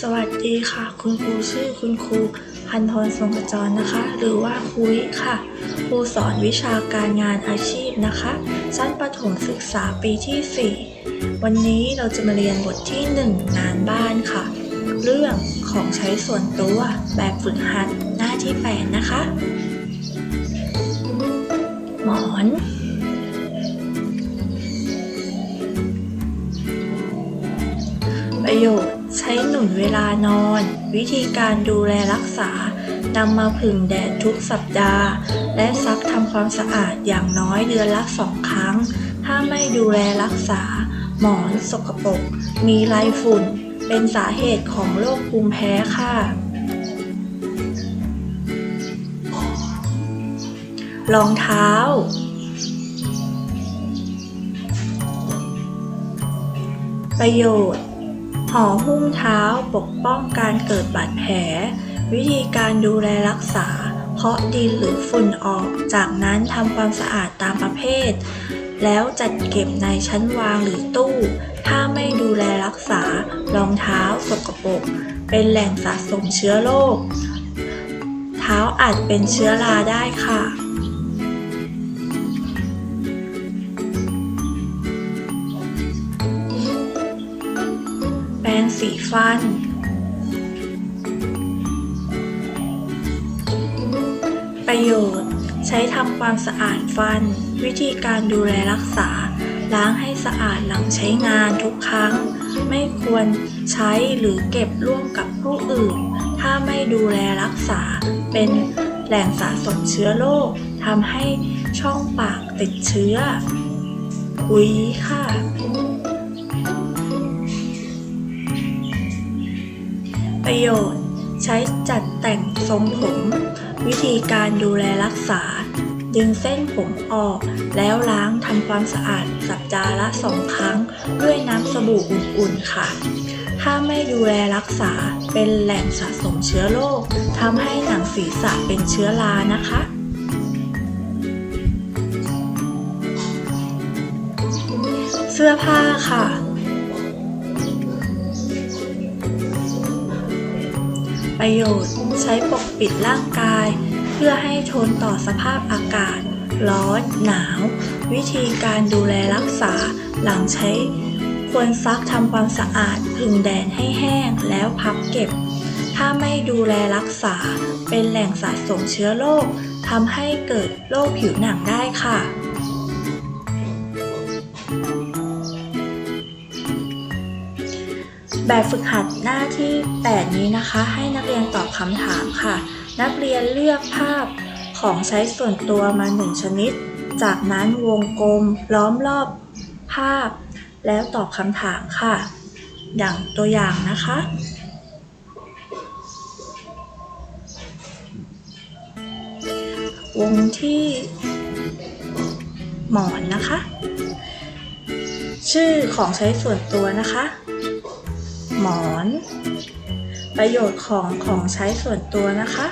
สวัสดีค่ะ คุณครูชื่อคุณครูพันธรทรงกระจรนะคะ หรือว่าครูวิค่ะ ครูสอนวิชาการงานอาชีพนะคะ ชั้นประถมศึกษาปีที่ 4 วันนี้เราจะมาเรียนบทที่ 1 งานบ้านค่ะ เรื่องของใช้ส่วนตัวแบบฝึกหัดหน้าที่ 8 นะคะ หมอนประโยชน์ ช้หนุนเวลานอน วิธีการดูแลรักษานำมาผึ่งแดดทุกสัปดาห์ และซักทำความสะอาดอย่างน้อยเดือนละสองครั้ง ถ้าไม่ดูแลรักษา หมอนสกปรกมีไรฝุ่น เป็นสาเหตุของโรคภูมิแพ้ค่ะ รองเท้า ประโยชน์ ห่อหุ้มเท้าปกป้องการเกิดบาดแผล วิธีการดูแลรักษา เพาะดินหรือฝุ่นออก จากนั้นทำความสะอาดตามประเภท แล้วจัดเก็บในชั้นวางหรือตู้ ถ้าไม่ดูแลรักษารองเท้าสกปรกเป็นแหล่งสะสมเชื้อโรค เท้าอาจเป็นเชื้อราได้ค่ะ สีฟัน ประโยชน์ ใช้ทำความสะอาดฟัน วิธีการดูแลรักษา ล้างให้สะอาดหลังใช้งานทุกครั้ง ไม่ควรใช้หรือเก็บร่วมกับผู้อื่น ถ้าไม่ดูแลรักษา เป็นแหล่งสะสมเชื้อโรคทำให้ช่องปากติดเชื้อคุยค่ะ ประโยชน์ ใช้จัดแต่งทรงผม วิธีการดูแลรักษา ดึงเส้นผมออก แล้วล้างทำความสะอาดสัปดาห์ละสองครั้ง ด้วยน้ำสบู่อุ่นๆค่ะ ถ้าไม่ดูแลรักษาเป็นแหล่งสะสมเชื้อโรคทำให้หนังศีรษะเป็นเชื้อรานะคะเสื้อผ้าค่ะ ประโยชน์ ใช้ปกปิดร่างกาย เพื่อให้ทนต่อสภาพอากาศ ร้อน หนาว วิธีการดูแลรักษาหลังใช้ ควรซักทำความสะอาดผึ่งแดดให้แห้งแล้วพับเก็บ ถ้าไม่ดูแลรักษาเป็นแหล่งสะสมเชื้อโรคทำให้เกิดโรคผิวหนังได้ค่ะ แบบฝึกหัดหน้าที่ 8 นี้นะคะ ให้นักเรียนตอบคำถามค่ะ นักเรียนเลือกภาพของใช้ส่วนตัวมาหนึ่งชนิด จากนั้นวงกลมล้อมรอบภาพ แล้วตอบคำถามค่ะ อย่างตัวอย่างนะคะวงที่หมอนนะคะ ชื่อของใช้ส่วนตัวนะคะ หมอน ประโยชน์ของของใช้ส่วนตัวนะคะ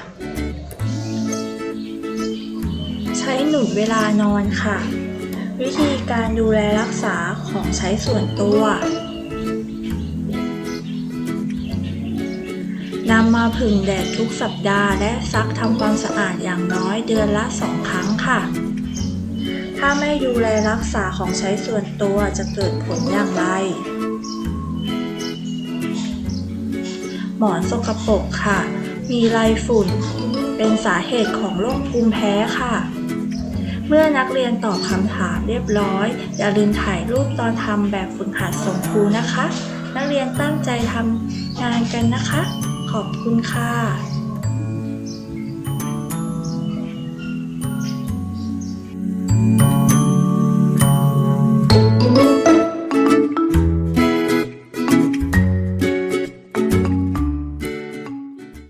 ใช้หนุนเวลานอนค่ะ วิธีการดูแลรักษาของใช้ส่วนตัวนำมาผึ่งแดดทุกสัปดาห์และซักทำความสะอาดอย่างน้อยเดือนละสองครั้งค่ะ ถ้าไม่ดูแลรักษาของใช้ส่วนตัวจะเกิดผลอย่างไร หมอนสกปรกค่ะ มีลายฝุ่น เป็นสาเหตุของโรคภูมิแพ้ค่ะ เมื่อนักเรียนตอบคำถามเรียบร้อย อย่าลืมถ่ายรูปตอนทำแบบฝึกหัดส่งครูนะคะ นักเรียนตั้งใจทำงานกันนะคะ ขอบคุณค่ะ